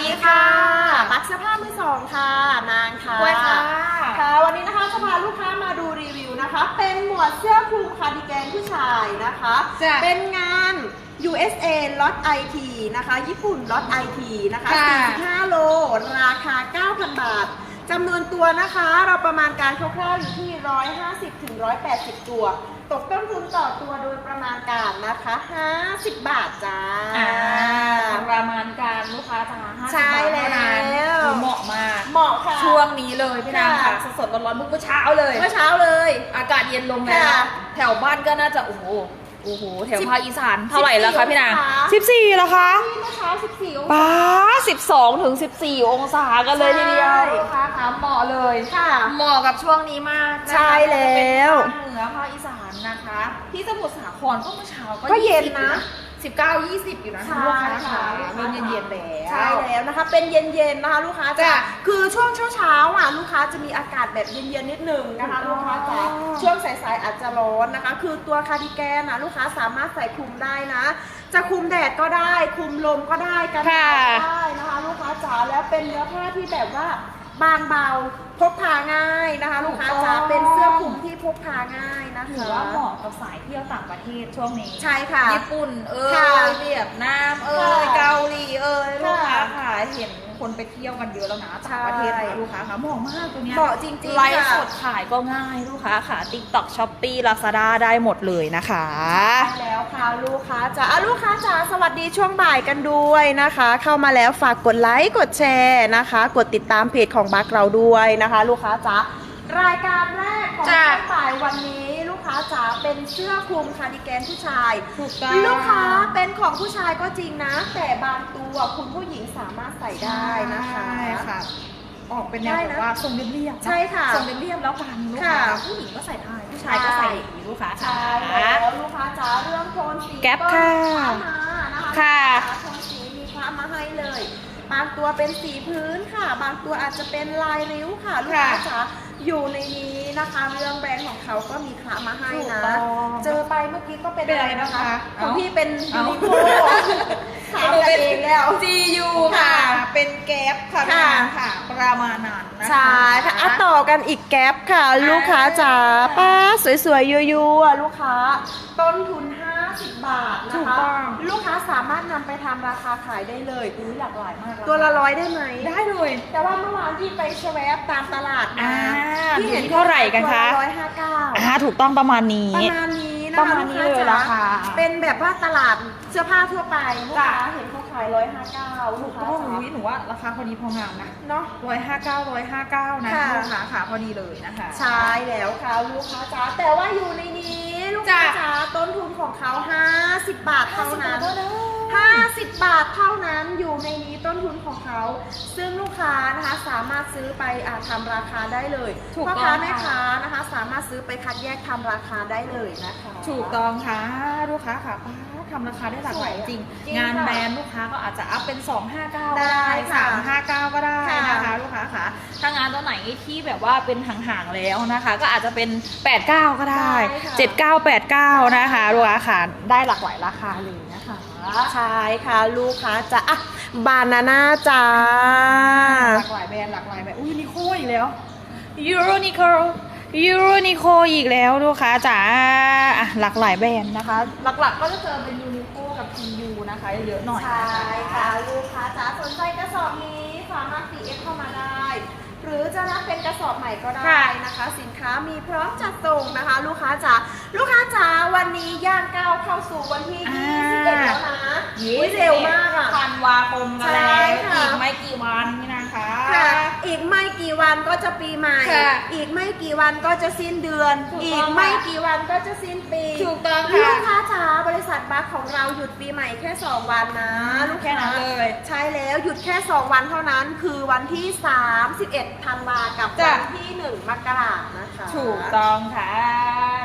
ดีค่ะบักเสื้อผ้ามือสองค่ะ นางค่ะกล้วยค่ะ ค่ะ วันนี้นะคะจะพาลูกค้ามาดูรีวิวนะคะ เป็นหมวดเสื้อคลุมคาร์ดิแกนผู้ชายนะคะ จ้ะเป็นงาน USA ล็อต IT นะคะ ญี่ปุ่นล็อต IT นะคะค่ะ 45โล ราคา 9,000 บาท จำนวนตัวนะคะ เราประมาณการคร่าวๆอยู่ที่ 150ถึง180 ตัว ตกต้นทุนต่อตัวโดยประมาณการนะคะ 50 บาทจ้า อ่าประมาณการลูกค้าจ้าห้าใช่สิบบาทเท่านั้นแล้วคือเหมาะมาก เหมาะค่ะ ช่วงนี้เลยพี่นางค่ะ ค่ะ สดๆร้อนๆเมื่อเช้าเลย เมื่อเช้าเลย อากาศเย็นลงแล้ว ค่ะ แถวบ้านก็น่าจะโอ้โห โอ้โหแถวสิบภาคอีสานเท่าไหร่แล้วคะพี่นางองศาสิบสี่แล้วคะเมื่อเช้า14องศาป้าสิบสองถึงสิบสี่องศากันเลยทีเดียวใช่ลูกค้าค่ะเหมาะเลยค่ะเหมาะกับช่วงนี้มากนะคะใช่แล้วภาคเหนือภาคอีสานนะคะ ที่สมุทรสาครก็เมื่อเช้าก็ก็เย็นนะสิบเก้ายี่สิบอยู่นะใช่ลูกค้าค่ะค่ะเริ่มเย็นๆแล้วใช่แล้วนะคะ เป็นเย็นๆนะคะลูกค้าจะจ้ะคือช่วงเช้าๆอะลูกค้าจะมีอากาศแบบเย็นๆนิดนึงนะคะถูลูกกต้องค้าจ๋า ช่วงสายๆอาจจะร้อนนะคะ คือตัวคาร์ดิแกนนะลูกค้าสามารถใส่คลุมได้นะ จะคลุมแดดก็ได้คลุมลมก็ได้กันหนาวก็ได้นะคะ ลูกค้าจ๋าแล้วเป็นเนื้อผ้าที่แบบว่าบางเบาพกพาง่ายนะคะ ลูกค้าจ๋าเป็นเสื้อคลุมที่พกพาง่าย นะคะถือว่าเหมาะกับสายเที่ยวต่างประเทศช่วงนี้ ใช่ค่ะ ญี่ปุ่นเอ่ค่ะยเวียดนามเอ่ยค่ะเกาหลีเอ่ยลูกค้าค่ะค่ะเห็นคนไปเที่ยวกันเยอะแล้วนะต่างประเทศใช่ นะลูกค้าค่ะเหมาะมากตัวเนี้ยเหมาะจริงๆไลฟ์ค่ะสดขายก็ง่ายลูกค้าค่ะ TikTok Shopee Lazada ได้หมดเลยนะคะใช่แล้วค่ะลูกค้าจ๋าอะลูกค้าจ๋าสวัสดีช่วงบ่ายกันด้วยนะคะ เข้ามาแล้วฝากกดไลค์กดแชร์นะคะ กดติดตามเพจของบัคเราด้วยนะคะ ลูกค้าจ๋ารายการแรกของจ้ะ ช่วงบ่ายวันนี้ลูก ค้าจ๋าเป็นเสื้อคลุมคาร์ดิแกนผู้ชาย ถูกต้องลูกค้าเป็นของผู้ชายก็จริงนะ แต่บางตัวคุณผู้หญิงสามารถใส่ได้นะคะใช่ค่ะ ออกเป็นแนวได้แบนะบว่าทรงเรียบๆนใช่ค่ะทรงเรียบๆแล้วกันลูกค้าค่ะผู้หญิงก็ใส่ได้ผู้ชายก็ใส่อย่างนี้ลูกค้าใช่ค่ะแล้วลูกค้าจ๋าเรื่องโทนสีแก๊ปค่ะก็มีมานะคะค่ะโทนสีมีคว้ามาให้เลย บางตัวเป็นสีพื้นค่ะ บางตัวอาจจะเป็นลายริ้วค่ะลูกค้าจ๋า อยู่ในนี้นะคะเรื่องแบรนด์ของเขาก็มีคลามาให้ถูกนะต้องเจอไปเมื่อกี้ก็เป็นเป็นอะไรนะคะของเอ้าพี่เป็นยูเอ้า นิโคถามกันเองแล้ว GU ค่ะ ค่ะ เป็นแก๊ปค่ะค่ะ ค่ะ ประมาณนั้นนะคะ ใช่ค่ะอะต่อกันอีกแก๊ปค่ะ ลูกค้าจ๋าป้าสวยๆยัวๆลูกค้า ต้นทุน 50 บาทถูนะกคะต้อง ลูกค้าสามารถนำไปทำราคาขายได้เลย อุ้ยหลากหลายมากตัวละร้อยได้ไหม ได้เลย แต่ว่าเมื่อวานที่ไปเชวฟตามตลาดอ่ามาที่เห็น อยู่ที่เท่าไหร่กันคะร้อยห้าเก้าอ่าถูกต้องประมาณนี้ ประมาณนี้นะคะประมาณนี้เลยกราคาเป็นแบบว่าตลาดเสื้อผ้าทั่วไปลูกค้าจ้ะเห็นเขาขายร้อยห้าเก้าลูถูกกค้าต้องจ๋าอุ้ยหนูว่าราคาพอดีพองามนะเนาะร้อยห้าเก้าร้อยห้าเก้านะค่ะลูกค้าค่ะพอดีเลยนะคะใช่แล้วค่ะลูกค้าจ๋าแต่ว่าอยู่ในนี้ลูกค้าจ้ะจ๋าต้นทุนของเขา50บาทเท่านั้น50บาทเท่านั้น 50 บาทเท่านั้นอยู่ในนี้ต้นทุนของเขา ซึ่งลูกค้านะคะสามารถซื้อไปอ่าทำราคาได้เลยถูกพ่อต้องค้าแม่ค่ะ ค้านะคะ สามารถซื้อไปคัดแยกทำราคาได้เลยนะคะ ถูกต้องค่ะลูกค้าค่ะป้าทำราคาได้หลากหลายจริง จริงงานค่ะแบรนด์ลูกค้าก็อาจจะอัพเป็น 259ก็ได้ได้ค่ะ359 ก็ได้ค่ะนะคะลูกค้าค่ะถ้างานตัวไหนที่แบบว่าเป็นห่างๆแล้วนะคะ ก็อาจจะเป็น 89 ก็ได้ ได้ค่ะ 7989 นะคะลูกค้าค่ะได้หลากหลายราคาเลยนะคะ ใช่ค่ะ ลูกค้าจ๋าอะบานาน่าจ้า หลากหลายแบรนด์หลากหลายแบบอุ้ยนิโคอีกแล้วยูโรนิโคยูโรนิโคอีกแล้วลูกค้าจ๋าอะหลากหลายแบรนด์นะคะ หลักๆก็จะเจอเป็นยูนิโคกับ TU นะคะเยอะๆหน่อยใช่ค่ะลูกค้าจ๋าสนใจกระสอบนี้สามารถ CF เข้ามาได้ หรือจะรับเป็นกระสอบใหม่ก็ได้ค่ะนะคะ สินค้ามีพร้อมจัดส่งนะคะ ลูกค้าจ๋าลูกค้าจ๋าวันนี้ย่างก้าวเข้าสู่วันที่ 21แล้วนะอุ๊ยเร็วมากอะ ธันวาคมกันแล้ใช่วค่ะ อีกไม่กี่วันนี่นะคะ ค่ะ อีกไม่กี่วันก็จะปีใหม่ ค่ะอีกไม่กี่วันก็จะสิ้นเดือน ถูกต้องอีกไม่กี่วันก็จะสิ้นปีถูกต้องลูค่ะกค้าจ๋าบริษัทบัคของเราหยุดปีใหม่แค่ 2 วันนะลูกแค่ค้านั้นเลย ใช่แล้วหยุดแค่ 2 วันเท่านั้น คือวันที่ 31ธันวากับจ้ะวันที่ 1 มกรานะคะ ถูกต้องค่ะ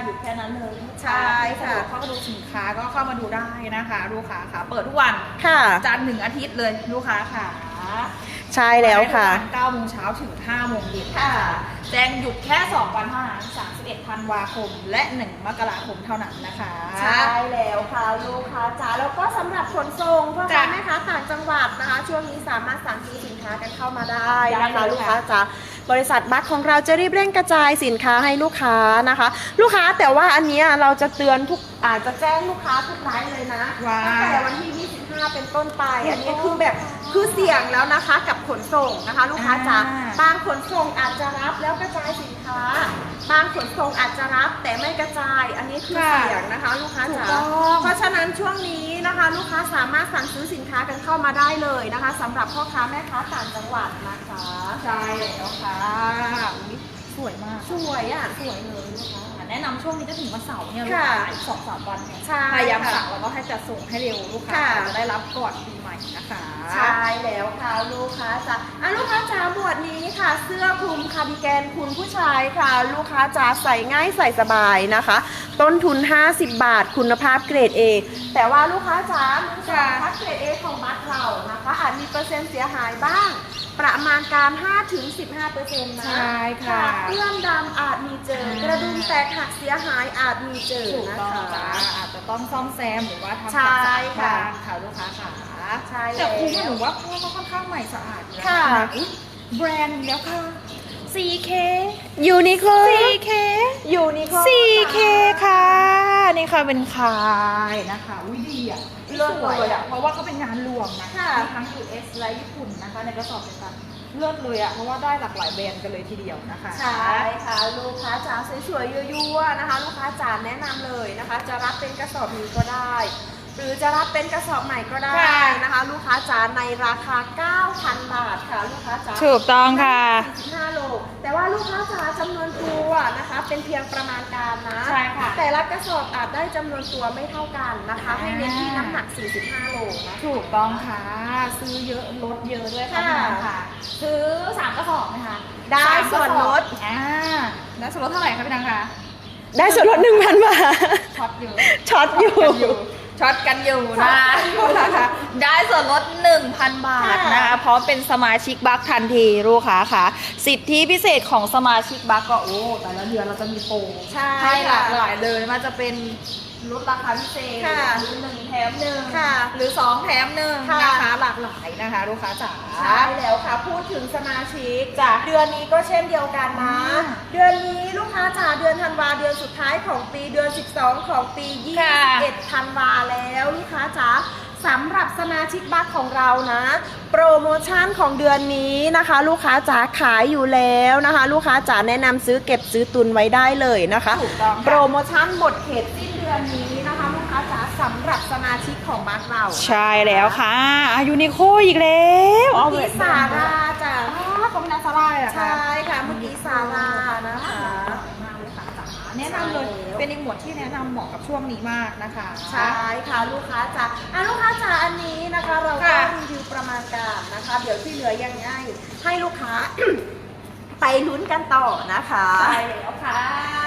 หยุดแค่นั้นเลยใช่ค่ะ เข้ามาดูสินค้าก็เข้ามาดูได้นะคะลูกค้าค่ะ เปิดทุกวันค่ะ จันทร์ถึงอาทิตย์เลยลูกค้าค่ะใช่แล้วค่ะ9โมงเช้าถึง5โมงเย็นค่ะ แจ้งหยุดแค่2วันเท่านั้น31ธันวาคม และ1มกราคมเท่านั้นนะคะ ใช่แล้วค่ะลูกค้าจ๋าแล้วก็สำหรับขนส่งพ่อค้าจ้ะแม่ค้าต่างจังหวัดนะคะ ช่วงนี้สามารถสั่งซื้อสินค้ากันเข้ามาได้นะได้คะเลยลูกค่ะค้าจ๋า บริษัทบัคของเราจะรีบเร่งกระจายสินค้าให้ลูกค้านะคะ ลูกค้าแต่ว่าอันเนี้ยเราจะเตือนทุกอาจจะแจ้งลูกค้าทุกรายเลยนะว่าตั้งแต่วันที่ 25 เป็นต้นไป อันนี้คือแบบ คือเสี่ยงแล้วนะคะกับขนส่งนะคะ ลูกค้าจ๋าอ่า บางขนส่งอาจจะรับแล้วกระจายสินค้า บางขนส่งอาจจะรับแต่ไม่กระจาย อันนี้คือค่ะเสี่ยงนะคะ ลูกค้าถูกจ๋าต้องเพราะฉะนั้นช่วงนี้นะคะ ลูกค้าสามารถสั่งซื้อสินค้ากันเข้ามาได้เลยนะคะสำหรับพ่อค้าแม่ค้าต่างจังหวัดนะคะใช่แล้วค่ะ อุ๊ยสวยมาก สวยอะสวยเลยลูกค้า แนะนำช่วงนี้จะถึงวันเสาร์เนี่ยลูกค่ะค้าอีกสองสามวันเนี่ยใช่พยายามค่ะสั่งแล้วก็ให้จะส่งให้เร็วลูกค้าค่ะ จะได้รับก่อนปีใหม่นะคะ ใช่แล้วค่ะลูกค้าจ๋าอะลูกค้าจ๋าหมวดนี้ค่ะ เสื้อคลุมคาร์ดิแกนคุณผู้ชายค่ะ ลูกค้าจ๋าใส่ง่ายใส่สบายนะคะ ต้นทุน 50 บาทคุณภาพเกรด A แต่ว่าลูกค้าจ๋ามือสองพักเกรด A ของบัตรเรานะคะอาจมีเปอร์เซ็นต์เสียหายบ้าง ประมาณการ 5-15%นะใช่ค่ะขาดเปื้อนดำอาจมีเจอกระดุมแตกหักเสียหายอาจมีเจอถูกนะต้องคะ จ้าอาจจะต้องซ่อมแซมหรือว่าทำใช่ความสะอาดค่ะ บ้างค่ะลูกค้าค่ะใช่แต่คุ้มแล้วหนูว่าเพราะว่าเขาค่อนข้างใหม่สะอาดอยู่แล้วค่ะ อุ๊ยแบรนด์อีกแล้วค่ะ 4K ยูนิโค 4K ยูนิโค 4K ค่ะ นี่ค่ะเป็นคายนะคะอุ้ยดีอะเลิศสวยเลยอะอะ เพราะว่าเขาเป็นงานรวมนะค่ะมีทั้ง US และญี่ปุ่นนะคะในกระสอบเดียวกัน เลิศเลยอะเพราะว่าได้หลากหลายแบรนด์กันเลยทีเดียวนะคะ ใช่ค่ะลูกค้าจ๋าสวยๆยั่วๆนะคะ ลูกค้าจ๋าแนะนำเลยนะคะ จะรับเป็นกระสอบนี้ก็ได้ หรือจะรับเป็นกระสอบใหม่ก็ได้ค่ะนะคะ ลูกค้าจ๋าในราคา 9,000 บาทค่ะลูกค้าจ๋าถูกต้องค่ะ45โลแต่ว่าลูกค้าจ๋าจำนวนตัวนะคะ เป็นเพียงประมาณการนะใช่ค่ะแต่ละกระสอบอาจได้จำนวนตัวไม่เท่ากันนะคะ ให้เน้นที่น้ำหนัก 45 โลนะถูกต้องค่ะซื้อเยอะลดเยอะด้วยค่ะค่ะพี่นางค่ะซื้อสามกระสอบไหมคะได้สามกระส่วนลดอ่าได้ส่วนลดเท่าไหร่คะพี่นางคะได้ส่วนลด1,000บาทช็อตอยู่ช็อตอยู่ ช็อตกันอยู่ช็อนะตกันอยู่คะได้ส่วนลด 1,000 บาทค่ะนะคะเพราะเป็นสมาชิกบัคทันทีลูกค้าค่ะ สิทธิพิเศษของสมาชิกบัคก็โอ้แต่ละเดือนเราจะมีโปรใช่ให้หลากค่ะหลายเลยไมันจะเป็น ลดราคาพิเศษค่ะหรือหนึ่งแถมหนึ่ง ค่ะ หรือสองแถมหนึ่งค่ะ นะคะหลากหลายนะคะลูกค้าจ๋า ใช่แล้วค่ะ พูดถึงสมาชิกจ้ะเดือนนี้ก็เช่นเดียวกันนะอ่าเดือนนี้ลูกค้าจ๋าเดือนธันวาเดือนสุดท้ายของปีเดือน 12 ของปี ค่ะ 21ธันวาแล้วลูกค้าจ๋าสำหรับสมาชิกบัคของเรานะ โปรโมชั่นของเดือนนี้นะคะ ลูกค้าจ๋าขายอยู่แล้วนะคะ ลูกค้าจ๋าแนะนำซื้อเก็บซื้อตุนไว้ได้เลยนะคะ ถูกต้องค่ะ โปรโมชั่นหมดเขตสิ้นเดือนนี้นะคะลูกค้าจ๋าสำหรับสมาชิกของบัคเราใช่แล้วค่ะยูนิโคอีกแล้วเมื่อกี้สาราจ้ะอ๋อเขาเป็นนักสไลด์เหรอคะใช่ค่ะเมื่อกี้ซาร่านะคะมากเลยค่ะจ๋าแนะนำเลยใช่แล้วเป็นอีกหมวดที่แนะนำเหมาะกับช่วงนี้มากนะคะ ใช่ค่ะลูกค้าจ๋าอะลูกค้าจ๋าอันนี้นะคะ เราก็ค่ะรีวิวประมาณการนะคะ เดี๋ยวที่เหลือยังไงให้ลูกค้า ไปลุ้นกันต่อนะคะใช่แล้วค่ะ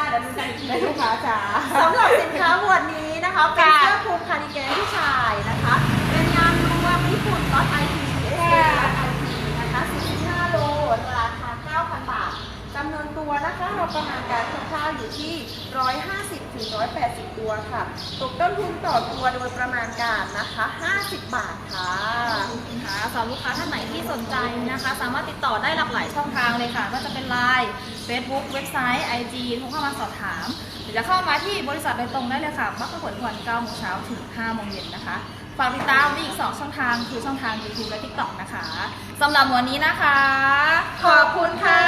เดี๋ยวดูกันอีกทีนะลูกค้าจ๋าสำหรับสินค้าหมวดนี้นะคะเป็นค่ะเสื้อคลุมคาร์ดิแกนผู้ชายนะคะ เป็นงานรวมญี่ปุ่นลอตไอทีเอสเอค่ะไอทีนะคะ45โลราคา 9,000 บาทจำนวนตัวนะคะเราประมาณการคร่าวๆอยู่ที่ 150ถึง180 ตัวค่ะตกต้นทุนต่อตัวโดยประมาณการนะคะ 50 บาทค่ะ คะสำหรับลูกค้าท่านไหนที่สนใจนะคะ สามารถติดต่อได้หลากหลายช่องทางเลยค่ะก็จะเป็น Line Facebook เว็บไซต์ IG โทรเข้ามาสอบถาม หรือจะเข้ามาที่บริษัทโดยตรงได้เลยค่ะมักกะผลวัน9โมงเช้าถึง5โมงเย็นนะคะฝากติดตามมีอีก 2 ช่องทางคือช่องทาง YouTube และ TikTok นะคะสำหรับวันนี้นะคะ ขอบคุณค่ะ